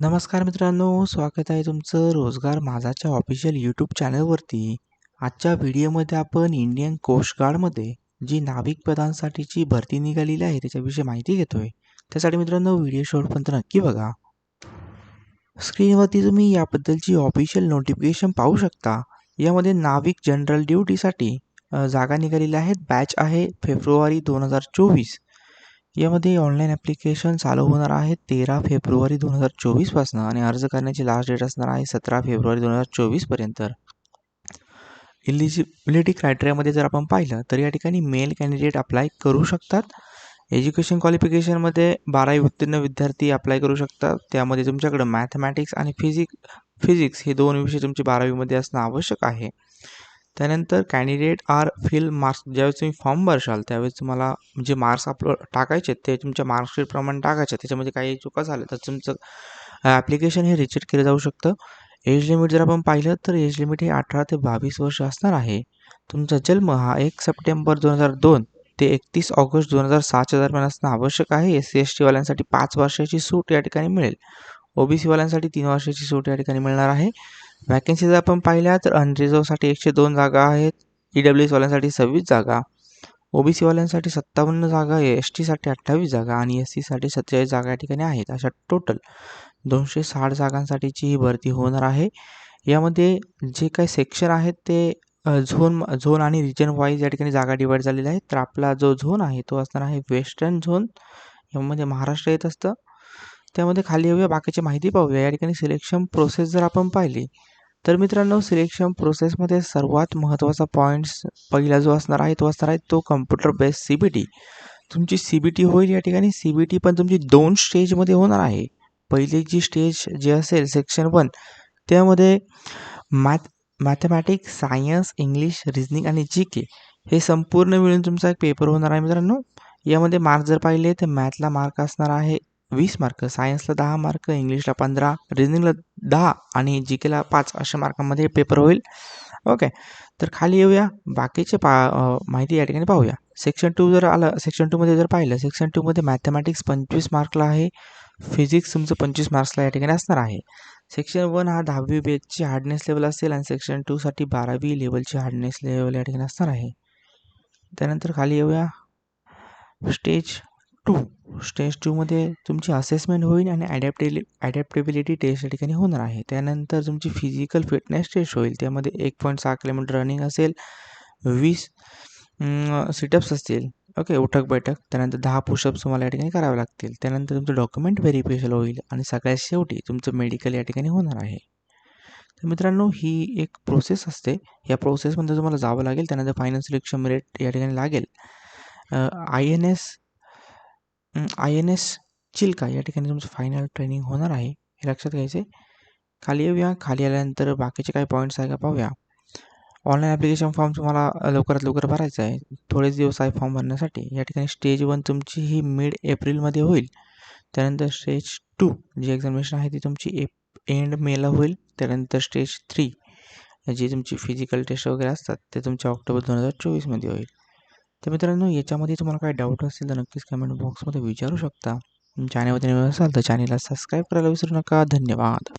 नमस्कार मित्रांनो स्वागत आहे तुमचं रोजगार माझाच्या ऑफिशियल यूट्यूब चॅनलवरती आजच्या व्हिडिओमध्ये आपण इंडियन कोस्ट गार्डमध्ये जी नाविक पदांसाठीची भरती निघालेली आहे त्याच्याविषयी माहिती घेतोय. त्यासाठी मित्रांनो व्हिडिओ शेवटपर्यंत नक्की बघा. स्क्रीनवरती तुम्ही याबद्दलची ऑफिशियल नोटिफिकेशन पाहू शकता. यामध्ये नाविक जनरल ड्युटीसाठी जागा निघालेल्या आहेत. बॅच आहे फेब्रुवारी दोन हजार चोवीस. यामध्ये ऑनलाईन ॲप्लिकेशन चालू होणार आहे तेरा फेब्रुवारी दोन हजार चोवीसपासनं आणि अर्ज करण्याची लास्ट डेट असणार आहे सतरा फेब्रुवारी दोन हजार चोवीसपर्यंत इलिजिबिलिटी क्रायटेरियामध्ये जर आपण पाहिलं तर या ठिकाणी मेल कॅन्डिडेट अप्लाय करू शकतात. एज्युकेशन क्वालिफिकेशनमध्ये बारावी उत्तीर्ण विद्यार्थी अप्लाय करू शकतात. त्यामध्ये तुमच्याकडं मॅथमॅटिक्स आणि फिजिक फिजिक्स हे दोन विषय तुमचे बारावीमध्ये असणं आवश्यक आहे. त्यानंतर कॅन्डिडेट आर फिल मार्क्स ज्यावेळेस तुम्ही फॉर्म भरशाल त्यावेळेस तुम्हाला जे मार्क्स अपलोड टाकायचे ते तुमच्या मार्कशीटप्रमाणे टाकायचे त्याच्यामध्ये काही चुका झाल्या तर तुमचं ॲप्लिकेशन हे रिजेक्ट केलं जाऊ शकतं. एज लिमिट जर आपण पाहिलं तर एज लिमिट हे अठरा ते बावीस वर्ष असणार आहे. तुमचा जन्म हा एक सप्टेंबर दोन हजार दोन ते एकतीस ऑगस्ट दोन हजार सहाच्या दरम्यान असणं आवश्यक आहे. एस सी एस टीवाल्यांसाठी पाच वर्षाची सूट या ठिकाणी मिळेल. ओ बी तीन वर्षाची सूट या ठिकाणी मिळणार आहे. वॅकन्सी जर आपण पाहिल्या तर अनरिझर्वसाठी एकशे दोन जागा आहेत ई डब्ल्यू एसवाल्यांसाठी सव्वीस जागा ओ बी सीवाल्यांसाठी सत्तावन्न जागा एस टीसाठी अठ्ठावीस जागा आणि एस सीसाठी सत्तेचाळीस जागा या ठिकाणी आहेत. अशा टोटल दोनशे साठ जागांसाठीची ही भरती होणार आहे. यामध्ये जे काही सेक्शन आहेत ते झोन झोन आणि रिजन वाईज या ठिकाणी जागा डिवाईड झालेल्या आहेत. तर आपला जो झोन आहे तो असणार आहे वेस्टर्न झोन यामध्ये महाराष्ट्र येत असतं. त्यामध्ये खाली येऊया बाकीची माहिती पाहूया. या ठिकाणी सिलेक्शन प्रोसेस जर आपण पाहिली तर मित्रांनो सिलेक्शन प्रोसेसमध्ये सर्वात महत्त्वाचा पॉईंट्स पहिला जो असणार आहे तो असणार आहे तो computer based C B T तुमची सी बी टी होईल या ठिकाणी. सी बी टी पण तुमची दोन स्टेजमध्ये होणार आहे. पहिली जी स्टेज जी असेल सेक्शन वन त्यामध्ये math mathematics science English reasoning आणि जी के हे संपूर्ण मिळून तुमचा एक पेपर होणार आहे मित्रांनो. यामध्ये मार्क जर पाहिले तर मॅथला मार्क असणार आहे वीस मार्क सायन्सला दहा मार्क इंग्लिशला पंधरा रिजनिंगला दहा आणि जी केला पाच अशा मार्कामध्ये पेपर होईल. ओके तर खाली येऊया. बाकीचे पा माहिती या ठिकाणी पाहूया. सेक्शन टू जर आलं सेक्शन टूमध्ये जर पाहिलं सेक्शन टूमध्ये मॅथमॅटिक्स पंचवीस मार्कला आहे. फिजिक्स तुमचं पंचवीस मार्क्सला या ठिकाणी असणार आहे. सेक्शन वन हा दहावी बेसची हार्डनेस लेवल असेल आणि सेक्शन टूसाठी बारावी लेवलची हार्डनेस लेवल या ठिकाणी असणार आहे. त्यानंतर खाली येऊया. स्टेज टू स्टेज टूमध्ये तुमची असेसमेंट होईल आणि ॲडॅप्टेलि ॲडॅप्टेबिलिटी टेस्ट या ठिकाणी होणार आहे. त्यानंतर तुमची फिजिकल फिटनेस टेस्ट होईल. त्यामध्ये एक पॉईंट सहा किलोमीटर रनिंग असेल वीस सिटअप्स असतील. ओके उठक बैठक. त्यानंतर दहा पुशअप्स तुम्हाला या ठिकाणी करावे लागतील. त्यानंतर तुमचं डॉक्युमेंट व्हेरिफिकेशन होईल आणि सगळ्यात शेवटी तुमचं मेडिकल या ठिकाणी होणार आहे. तर मित्रांनो ही एक प्रोसेस असते. या प्रोसेसमध्ये तुम्हाला जावं लागेल. त्यानंतर फायनल सिलेक्शन रेट या ठिकाणी लागेल. I N S I N S Chilka या ठिकाणी तुमचं फायनल ट्रेनिंग होणार आहे. हे लक्षात घ्यायचे खाली येऊया. खाली आल्यानंतर बाकीचे काही पॉईंट्स आहे का पाहूया. ऑनलाईन ॲप्लिकेशन फॉर्म तुम्हाला लवकरात लवकर भरायचा आहे. थोडेच दिवस आहे फॉर्म भरण्यासाठी. या ठिकाणी स्टेज वन तुमची ही मिड एप्रिलमध्ये होईल. त्यानंतर स्टेज टू जी एक्झामिनेशन आहे ती तुमची एप एंड मेला होईल. त्यानंतर स्टेज थ्री जी तुमची फिजिकल टेस्ट वगैरे असतात ते तुमच्या ऑक्टोबर दोन हजार चोवीसमध्ये होईल. तर मित्रांनो याच्यामध्ये तुम्हाला काही डाऊट असेल तर नक्कीच कमेंट बॉक्समध्ये विचारू शकता. चॅनलमध्ये नवीन असाल तर चॅनलला सबस्क्राईब करायला विसरू नका. धन्यवाद.